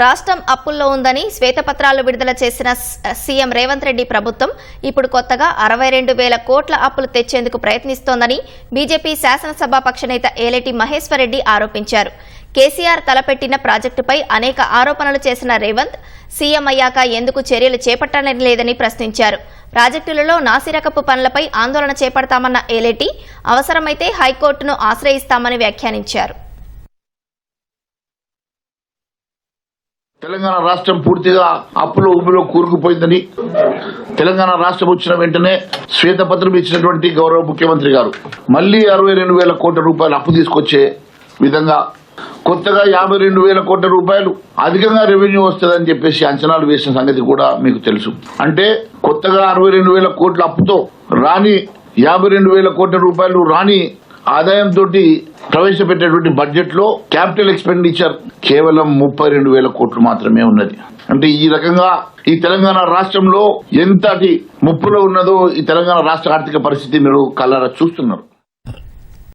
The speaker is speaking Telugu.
రాష్ట్రం అప్పుల్లో ఉందని శ్వేతపత్రాలు విడుదల చేసిన సీఎం రేవంత్ రెడ్డి ప్రభుత్వం ఇప్పుడు కొత్తగా అరవై రెండు వేల కోట్ల అప్పులు తెచ్చేందుకు ప్రయత్నిస్తోందని బీజేపీ శాసనసభాపక్ష నేత ఏలేటి మహేశ్వర్ రెడ్డి ఆరోపించారు. కేసీఆర్ తలపెట్టిన ప్రాజెక్టుపై అనేక ఆరోపణలు చేసిన రేవంత్ సీఎం అయ్యాక ఎందుకు చర్యలు చేపట్టడం లేదని ప్రశ్నించారు. ప్రాజెక్టులలో నాసిరకపు పనులపై ఆందోళన చేపడతామన్న ఏలేటి అవసరమైతే హైకోర్టును ఆశ్రయిస్తామని వ్యాఖ్యానించారు. తెలంగాణ రాష్ట్రం పూర్తిగా అప్పులో ఉబ్బులో కూరుకుపోయిందని తెలంగాణ రాష్ట్రం వచ్చిన వెంటనే శ్వేతపత్రం ఇచ్చినటువంటి గౌరవ ముఖ్యమంత్రి గారు. మళ్ళీ అరవై రెండు వేల కోట్ల రూపాయలు అప్పు తీసుకొచ్చే విధంగా కొత్తగా యాభై రెండు వేల కోట్ల రూపాయలు అధికంగా రెవెన్యూ వస్తుందని చెప్పేసి అంచనాలు వేసిన సంగతి కూడా మీకు తెలుసు. అంటే కొత్తగా అరవై రెండు వేల కోట్ల అప్పుతో రాని యాభై రెండు వేల కోట్ల రూపాయలు రాని ఆదాయంతో ప్రవేశపెట్టేటువంటి బడ్జెట్లో క్యాపిటల్ ఎక్స్పెండిచర్ కేవలం ముప్పై రెండు వేల కోట్లు మాత్రమే ఉన్నది. అంటే ఈ రకంగా ఈ తెలంగాణ రాష్ట్రంలో ఎంతటి ముప్పులో ఉన్నదో ఈ తెలంగాణ రాష్ట్ర ఆర్థిక పరిస్థితి మీరు కలరా చూస్తున్నారు.